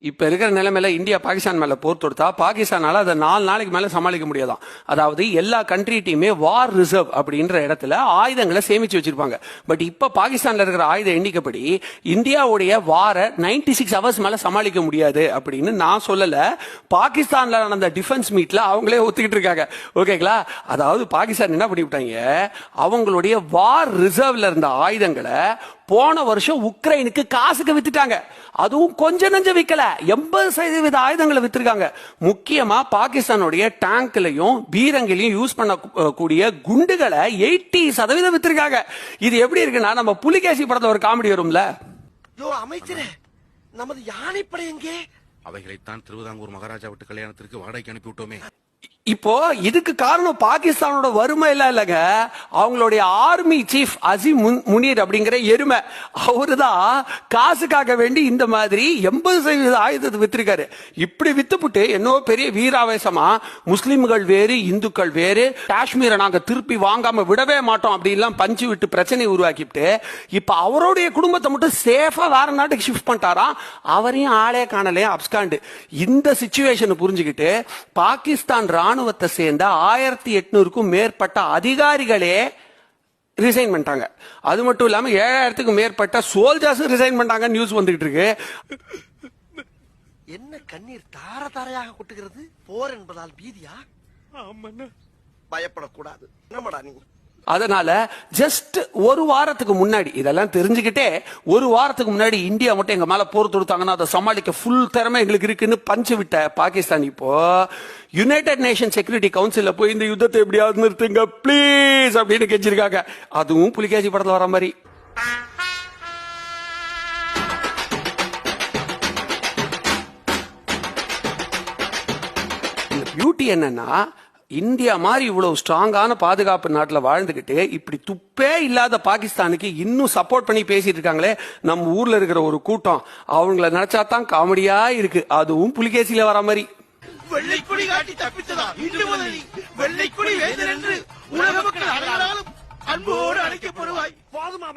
இப்போ இருக்கிற நிலைமையில இந்தியா பாகிஸ்தான் மேலே போர் தொடுத்தா பாகிஸ்தானால் அதை நாலு நாளைக்கு மேலே சமாளிக்க முடியாதான். அதாவது எல்லா கண்ட்ரிட்டையுமே வார் ரிசர்வ் அப்படின்ற இடத்துல ஆயுதங்களை சேமிச்சு வச்சிருப்பாங்க. பட் இப்போ பாகிஸ்தானில் இருக்கிற ஆயுத எண்ணிக்கைப்படி இந்தியாவுடைய வார 96 சிக்ஸ் ஹவர்ஸ் மேலே சமாளிக்க முடியாது அப்படின்னு நான் சொல்லலை. பாகிஸ்தானில் நடந்த டிஃபென்ஸ் மீட்டில் அவங்களே ஒத்துக்கிட்டு இருக்காங்க. ஓகேங்களா அதாவது பாகிஸ்தான் என்ன பண்ணிவிட்டாங்க அவங்களுடைய வார் ரிசர்வ்ல இருந்த ஆயுதங்களை போன வருஷம் உக்ரைனுக்கு காசுக்கு வித்துட்டாங்க. அதுவும் கொஞ்சம் நஞ்ச விற்கல எண்பது சதவீத ஆயுதங்களை வித்திருக்காங்க. முக்கியமா பாகிஸ்தானுடைய டேங்க்லயும் பீரங்கிலையும் யூஸ் பண்ண கு- கூடிய குண்டுகளை எயிட்டி சதவீதம் வித்திருக்காங்க. இது எப்படி இருக்குன்னா நம்ம புலிகேசி படத்துல ஒரு காமெடி வரும்ல? யோ அமைச்சரே நமது யானைப்படை எங்கே? அவைகளைத்தான் திருவிதாங்கூர் மகாராஜா விட்டு கல்யாணத்திற்கு வாடகைக்கு அனுப்பிவிட்டோமே. இப்போ இதுக்கு காரணம் பாகிஸ்தானோட வறுமை எல்லாம் இல்லைங்க. அவங்களுடைய ஆர்மி சீஃப் அசிம் முன்- முனீர் அப்படிங்கிற எருமை. அவரு தான் காசுக்காக வேண்டி இந்த மாதிரி எண்பது சதவீத ஆயுதத்தை வித்திருக்காரு. இப்படி வித்துப்புட்டு என்னவோ பெரிய வீராவேசமா முஸ்லிம்கள் வேறு இந்துக்கள் வேறு காஷ்மீரை நாங்க திருப்பி வாங்காம விடவே மாட்டோம் அப்படின்லாம் பஞ்சு விட்டு பிரச்சனை உருவாக்கிட்டு இப்ப அவருடைய குடும்பத்தை மட்டும் சேஃபா வேற நாட்டுக்கு ஷிஃப்ட் பண்ணிட்டாராம். அவரையும் ஆளே காணலையே அப்ஸ்காண்டு. இந்த சுச்சுவேஷனை புரிஞ்சுக்கிட்டு பாகிஸ்தான் ராணுவத்தை சேர்ந்த ஆயிரத்தி எட்நூறுக்கும் மேற்பட்ட அதிகாரிகளே ரிசைன் பண்ணிட்டாங்க. அது மட்டும் இல்லாம ஏழாயிரத்துக்கும் மேற்பட்ட சோல்ஜர்ஸ் ரிசைன் பண்ணிட்டாங்க நியூஸ் வந்துகிட்டு இருக்கு. என்ன கண்ணீர் தார தாரையாக கொட்டுகிறது? போர் என்பதால் பீதியா? பயப்படக்கூடாது. என்னமாடா நீ? அதனால ஜஸ்ட் ஒரு வாரத்துக்கு முன்னாடி இதெல்லாம் தெரிஞ்சுக்கிட்டே ஒரு வாரத்துக்கு முன்னாடி இந்தியா மட்டும் எங்க மேல போர் தொடுத்தாங்கன்னா அதை சமாளிக்க ஃபுல் திறமை எங்களுக்கு இருக்குன்னு பஞ்சு விட்ட பாகிஸ்தான் இப்போ. யுனைடெட் நேஷன் செக்யூரிட்டி கவுன்சிலில் போய் இந்த யுத்தத்தை எப்படியாவது நிறுத்துங்க ப்ளீஸ் அப்படின்னு கெஞ்சிருக்காங்க. அதுவும் புலிகேசி படத்துல வர மாதிரி. பியூட்டி என்னன்னா இந்தியா மாதிரி இவ்வளவு ஸ்ட்ராங்கான பாதுகாப்பு நாட்டுல வாழ்ந்துகிட்டு இப்படி துப்பே இல்லாத பாகிஸ்தானுக்கு இன்னும் சப்போர்ட் பண்ணி பேசிட்டு இருக்காங்களே நம்ம ஊர்ல இருக்கிற ஒரு கூட்டம் அவங்கள நினைச்சா தான் காமெடியா இருக்கு. அதுவும் புலிகேசியில வர மாதிரி. வெள்ளைக்குடி காட்டி தப்பித்ததா? இன்று முதல் நீ வெள்ளைக்குடி வேந்தன் என்று உலக மக்கள் அனைவராலும் அன்போடு அழைக்கப்படுவாய். போதுமா